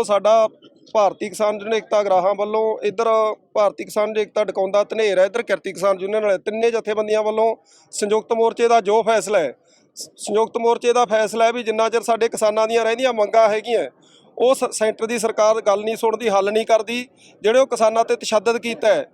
ਦੇਖੋ ਸਾਡਾ ਭਾਰਤੀ ਕਿਸਾਨ ਯੂਨੀਅਨ ਏਕਤਾ ਗਰਾਹਾਂ ਵੱਲੋਂ ਇੱਧਰ ਭਾਰਤੀ ਕਿਸਾਨ ਯੂਨੀਅਨ ਏਕਤਾ ਡਕਾਉਂਦਾ ਧਨੇਰ ਹੈ, ਇੱਧਰ ਕਿਰਤੀ ਕਿਸਾਨ ਯੂਨੀਅਨ ਵਾਲੇ ਤਿੰਨੇ ਜਥੇਬੰਦੀਆਂ ਵੱਲੋਂ ਸੰਯੁਕਤ ਮੋਰਚੇ ਦਾ ਜੋ ਫੈਸਲਾ ਹੈ ਸੰਯੁਕਤ ਮੋਰਚੇ ਦਾ ਫੈਸਲਾ ਹੈ ਵੀ ਜਿੰਨਾ ਚਿਰ ਸਾਡੇ ਕਿਸਾਨਾਂ ਦੀਆਂ ਰਹਿੰਦੀਆਂ ਮੰਗਾਂ ਹੈਗੀਆਂ, ਉਹ ਸ- ਸੈਂਟਰ ਦੀ ਸਰਕਾਰ ਗੱਲ ਨਹੀਂ ਸੁਣਦੀ, ਹੱਲ ਨਹੀਂ ਕਰਦੀ, ਜਿਹੜੇ ਉਹ ਕਿਸਾਨਾਂ ਤੇ ਤਸ਼ੱਦਦ ਕੀਤਾ ਹੈ,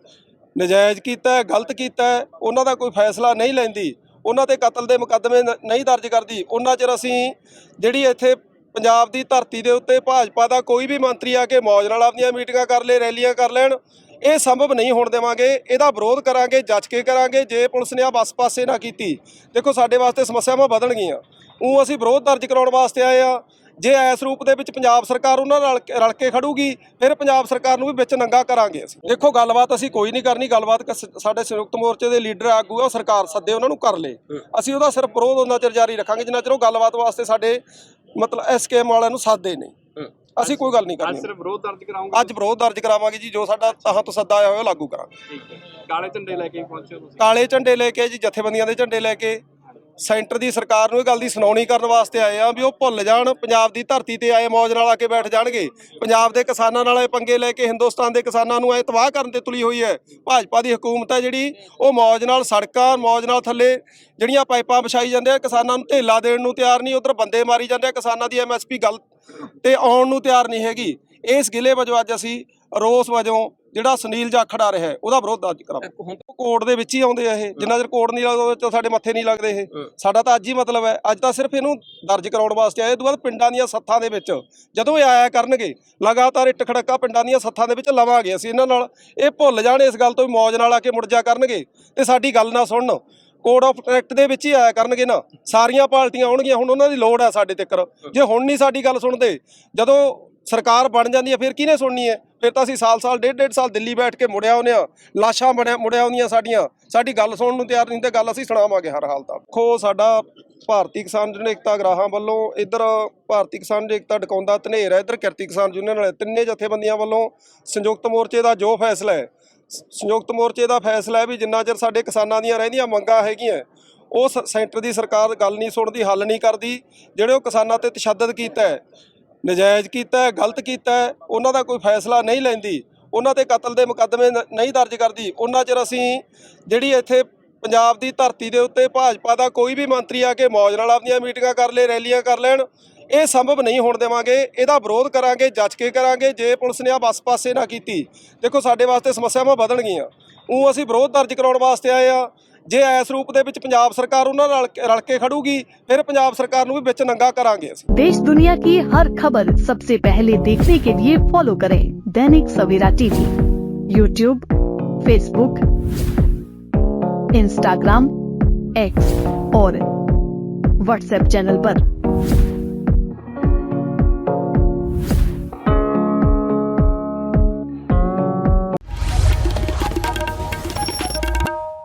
ਨਜਾਇਜ਼ ਕੀਤਾ ਹੈ, ਗਲਤ ਕੀਤਾ ਹੈ, ਉਹਨਾਂ ਦਾ ਕੋਈ ਫੈਸਲਾ ਨਹੀਂ ਲੈਂਦੀ, ਉਹਨਾਂ ਤੇ ਕਤਲ ਦੇ ਮੁਕੱਦਮੇ ਨਹੀਂ ਦਰਜ ਕਰਦੀ, ਉਹਨਾਂ ਚਿਰ ਅਸੀਂ ਜਿਹੜੀ ਇੱਥੇ ਪੰਜਾਬ ਦੀ ਧਰਤੀ ਦੇ ਉੱਤੇ ਭਾਜਪਾ ਦਾ ਕੋਈ ਵੀ ਮੰਤਰੀ ਆ ਕੇ ਮੌਜ ਨਾਲ ਆਪਣੀਆਂ ਮੀਟਿੰਗਾਂ ਕਰ ਲੈ, ਰੈਲੀਆਂ ਕਰ ਲੈਣ, ਇਹ ਸੰਭਵ ਨਹੀਂ ਹੋਣ ਦੇਵਾਂਗੇ। ਇਹਦਾ ਵਿਰੋਧ ਕਰਾਂਗੇ, ਜੱਜ ਕੇ ਕਰਾਂਗੇ, ਜੇ ਪੁਲਿਸ ਨੇ ਆ ਬਸ ਪਾਸੇ ਨਾ ਕੀਤੀ। ਦੇਖੋ, ਸਾਡੇ ਵਾਸਤੇ ਸਮੱਸਿਆਵਾਂ ਵਧਣਗੀਆਂ। ਉਹ ਅਸੀਂ ਵਿਰੋਧ ਦਰਜ ਕਰਾਉਣ ਵਾਸਤੇ ਆਏ ਆ। ਜੇ ਇਸ ਰੂਪ ਦੇ ਵਿੱਚ ਪੰਜਾਬ ਸਰਕਾਰ ਉਹਨਾਂ ਨਾਲ ਕੇ- ਰਲ ਕੇ ਖੜੂਗੀ, ਫਿਰ ਪੰਜਾਬ ਸਰਕਾਰ ਨੂੰ ਵੀ ਵਿੱਚ ਨੰਗਾ ਕਰਾਂਗੇ ਅਸੀਂ। ਦੇਖੋ, ਗੱਲਬਾਤ ਅਸੀਂ ਕੋਈ ਨਹੀਂ ਕਰਨੀ। ਗੱਲਬਾਤ ਕ- ਸਾਡੇ ਸੰਯੁਕਤ ਮੋਰਚੇ ਦੇ ਲੀਡਰ ਆਗੂ ਆ, ਉਹ ਸਰਕਾਰ ਸੱਦੇ ਉਹਨਾਂ ਨੂੰ ਕਰ ਲੇ। ਅਸੀਂ ਉਹਦਾ ਸਿਰਫ ਵਿਰੋਧ ਉਹਨਾਂ ਚਿਰ ਜਾਰੀ ਰੱਖਾਂਗੇ। ਜਿੰਨਾ ਚਿਰ ਉਹ ਗੱਲਬਾਤ ਵਾਸਤੇ ਸਾਡੇ ਮਤਲਬ ਐਸਕੇਐਮ ਵਾਲਿਆਂ ਨੂੰ ਸੱਦੇ ਨਹੀਂ ਅਸੀਂ ਕੋਈ ਗੱਲ ਨਹੀਂ ਅੱਜ ਕਰਨੀ ਸਿਰਫ ਵਿਰੋਧ ਦਰਜ ਕਰਾਉਂਗੇ? ਅੱਜ ਵਿਰੋਧ ਦਰਜ ਕਰਾਵਾਂਗੇ ਜੀ ਜੋ ਸਾਡਾ ਤਹਾਂ ਤੋਂ ਸੱਦਾ ਆਇਆ ਹੋਇਆ ਲਾਗੂ ਕਰਾਂਗੇ। ਠੀਕ ਹੈ। ਕਾਲੇ ਝੰਡੇ ਲੈ ਕੇ ਪਹੁੰਚੇ ਤੁਸੀਂ? ਕਾਲੇ ਝੰਡੇ ਲੈ ਕੇ ਜੀ ਜਥੇਬੰਦੀਆਂ ਦੇ ਝੰਡੇ ਲੈ ਕੇ। ਸੈਂਟਰ ਦੀ ਸਰਕਾਰ ਨੂੰ ਇਹ ਗੱਲ ਦੀ ਸੁਣਾਉਣੀ ਕਰਨ ਵਾਸਤੇ ਆਏ ਆ ਵੀ ਉਹ ਭੁੱਲ ਜਾਣ, ਪੰਜਾਬ ਦੀ ਧਰਤੀ ਤੇ ਆਏ ਮੌਜ ਨਾਲ ਆ ਕੇ ਬੈਠ ਜਾਣਗੇ। ਪੰਜਾਬ ਦੇ ਕਿਸਾਨਾਂ ਨਾਲ ਇਹ ਪੰਗੇ ਲੈ ਕੇ ਹਿੰਦੁਸਤਾਨ ਦੇ ਕਿਸਾਨਾਂ ਨੂੰ ਐ ਤਬਾਹ ਕਰਨ ਤੇ ਤੁਲੀ ਹੋਈ ਹੈ। ਭਾਜਪਾ ਦੀ ਹਕੂਮਤ ਹੈ ਜਿਹੜੀ, ਉਹ ਮੌਜ ਨਾਲ ਸੜਕਾਂ, ਮੌਜ ਨਾਲ ਥੱਲੇ ਜਿਹੜੀਆਂ ਪਾਈਪਾਂ ਵਿਛਾਈ ਜਾਂਦੇ ਆ, ਕਿਸਾਨਾਂ ਨੂੰ ਢੇਲਾ ਦੇਣ ਨੂੰ ਤਿਆਰ ਨਹੀਂ, ਉਧਰ ਬੰਦੇ ਮਾਰੀ ਜਾਂਦੇ ਆ, ਕਿਸਾਨਾਂ ਦੀ ਐਮਐਸਪੀ ਗੱਲ ਤੇ ਆਉਣ ਨੂੰ ਤਿਆਰ ਨਹੀਂ ਹੈਗੀ। ਇਸ ਗਿਲੇ ਵਜੋਂ ਅੱਜ ਅਸੀਂ ਰੋਸ ਵਜੋਂ ਜਿਹੜਾ ਸੁਨੀਲ ਜਾਖੜ ਆ ਰਿਹਾ ਉਹਦਾ ਵਿਰੋਧ ਦਰਜ ਕਰਾਂਗੇ ਹੁਣ ਕੋਰਟ ਦੇ ਵਿੱਚ ਹੀ ਆਉਂਦੇ ਆ ਇਹ ਜਿੰਨਾ ਚਿਰ ਕੋਰਟ ਨਹੀਂ ਲੱਗਦਾ ਉਹਦੇ ਚ ਸਾਡੇ ਮੱਥੇ ਨਹੀਂ ਲੱਗਦੇ ਇਹ। ਸਾਡਾ ਤਾਂ ਅੱਜ ਹੀ ਮਤਲਬ ਹੈ ਅੱਜ ਤਾਂ ਸਿਰਫ ਇਹਨੂੰ ਦਰਜ ਕਰਾਉਣ ਵਾਸਤੇ ਆਏ ਤੋਂ ਬਾਅਦ ਪਿੰਡਾਂ ਦੀਆਂ ਸੱਥਾਂ ਦੇ ਵਿੱਚ ਜਦੋਂ ਇਹ ਆਇਆ ਕਰਨਗੇ ਲਗਾਤਾਰ ਇੱਟ ਖੜੱਕਾ ਪਿੰਡਾਂ ਦੀਆਂ ਸੱਥਾਂ ਦੇ ਵਿੱਚ ਲਵਾਂਗੇ ਅਸੀਂ ਇਹਨਾਂ ਨਾਲ। ਇਹ ਭੁੱਲ ਜਾਣ ਇਸ ਗੱਲ ਤੋਂ ਵੀ ਮੌਜ ਨਾਲ ਆ ਕੇ ਮੁੜ ਜਾ ਕਰਨਗੇ ਤੇ ਸਾਡੀ ਗੱਲ ਨਾ ਸੁਣਨ। ਕੋਡ ਆਫ ਡਾਇਰੈਕਟ ਦੇ ਵਿੱਚ ਹੀ ਆਇਆ ਕਰਨਗੇ ਨਾ ਸਾਰੀਆਂ ਪਾਰਟੀਆਂ ਆਉਣਗੀਆਂ ਹੁਣ ਉਹਨਾਂ ਦੀ ਲੋੜ ਹੈ ਸਾਡੇ ਤੱਕ ਜੇ ਹੁਣ ਨਹੀਂ ਸਾਡੀ ਗੱਲ ਸੁਣਦੇ ਜਦੋਂ ਸਰਕਾਰ ਬਣ ਜਾਂਦੀ ਹੈ, ਫਿਰ ਕਿਹਨੇ ਸੁਣਨੀ ਹੈ? ਫਿਰ ਤਾਂ ਅਸੀਂ ਸਾਲ-ਸਾਲ ਡੇਢ ਡੇਢ ਸਾਲ ਦਿੱਲੀ ਬੈਠ ਕੇ ਮੁੜਿਆ ਆਉਂਦੇ ਆ ਲਾਸ਼ਾਂ ਬਣਿਆ, ਮੁੜਿਆ ਆਉਂਦੀਆਂ ਸਾਡੀਆਂ। ਸਾਡੀ ਗੱਲ ਸੁਣਨ ਨੂੰ ਤਿਆਰ ਨਹੀਂ ਤੇ ਗੱਲ ਅਸੀਂ ਸੁਣਾਵਾਂਗੇ ਹਰ ਹਾਲ ਤਾਂ ਖੋ ਸਾਡਾ ਭਾਰਤੀ ਕਿਸਾਨ ਯੂਨੀਅਨ ਏਕਤਾ ਗਰਾਹਾਂ ਵੱਲੋਂ ਇੱਧਰ ਭਾਰਤੀ ਕਿਸਾਨ ਯੂਨੀਅਨ ਏਕਤਾ ਡਕਾਉਂਦਾ ਧਨੇਰ ਹੈ, ਇੱਧਰ ਕਿਰਤੀ ਕਿਸਾਨ ਯੂਨੀਅਨ ਵਾਲੇ ਤਿੰਨੇ ਜਥੇਬੰਦੀਆਂ ਵੱਲੋਂ ਸੰਯੁਕਤ ਮੋਰਚੇ ਦਾ ਜੋ ਫੈਸਲਾ ਹੈ, ਸੰਯੁਕਤ ਮੋਰਚੇ ਦਾ ਫੈਸਲਾ ਹੈ ਵੀ ਜਿੰਨਾ ਚਿਰ ਸਾਡੇ ਕਿਸਾਨਾਂ ਦੀਆਂ ਰਹਿੰਦੀਆਂ ਮੰਗਾਂ ਹੈਗੀਆਂ, ਉਹ ਸ- ਸੈਂਟਰ ਦੀ ਸਰਕਾਰ ਗੱਲ ਨਹੀਂ ਸੁਣਦੀ, ਹੱਲ ਨਹੀਂ ਕਰਦੀ, ਜਿਹੜੇ ਉਹ ਕਿਸਾਨਾਂ ਤੇ ਤਸ਼ੱਦਦ ਕੀਤਾ ਹੈ ਨਜਾਇਜ਼ ਕੀਤਾ ਗਲਤ ਕੀਤਾ ਉਹਨਾਂ ਦਾ ਕੋਈ ਫੈਸਲਾ ਨਹੀਂ ਲੈਂਦੀ, ਉਹਨਾਂ ਤੇ ਕਤਲ ਦੇ ਮੁਕੱਦਮੇ ਨਹੀਂ ਦਰਜ ਕਰਦੀ। ਉਹਨਾਂ ਚਿਰ ਅਸੀਂ ਜਿਹੜੀ ਇੱਥੇ ਪੰਜਾਬ ਦੀ ਧਰਤੀ ਦੇ ਉੱਤੇ ਭਾਜਪਾ ਦਾ ਕੋਈ ਵੀ ਮੰਤਰੀ ਆ ਕੇ ਮੌਜ ਨਾਲ ਆਪਣੀਆਂ ਮੀਟਿੰਗਾਂ ਕਰ ਲੈ, ਰੈਲੀਆਂ ਕਰ ਲੈਣ, ਇਹ ਸੰਭਵ ਨਹੀਂ ਹੋਣ ਦੇਵਾਂਗੇ। ਇਹਦਾ ਵਿਰੋਧ ਕਰਾਂਗੇ, ਜੱਜ ਕੇ ਕਰਾਂਗੇ, ਜੇ ਪੁਲਿਸ ਨੇ ਆ ਬਸ ਪਾਸੇ ਨਾ ਕੀਤੀ। ਦੇਖੋ, ਸਾਡੇ ਵਾਸਤੇ ਸਮੱਸਿਆਵਾਂ ਵਧਣਗੀਆਂ। ਉਹ ਅਸੀਂ ਵਿਰੋਧ ਦਰਜ ਕਰਾਉਣ ਵਾਸਤੇ ਆਏ ਆ। ਜੇ ਇਸ ਰੂਪ ਦੇ ਵਿੱਚ ਪੰਜਾਬ ਸਰਕਾਰ ਉਹਨਾਂ ਨਾਲ ਕੇ- ਰਲ ਕੇ ਖੜੂਗੀ ਫਿਰ ਪੰਜਾਬ ਸਰਕਾਰ ਨੂੰ ਵੀ ਵਿੱਚ ਨੰਗਾ ਕਰਾਂਗੇ ਅਸੀਂ देश दुनिया की हर खबर सबसे पहले देखने के लिए फॉलो करें Dainik Savera TV YouTube Facebook Instagram X और व्हाट्सएप चैनल पर।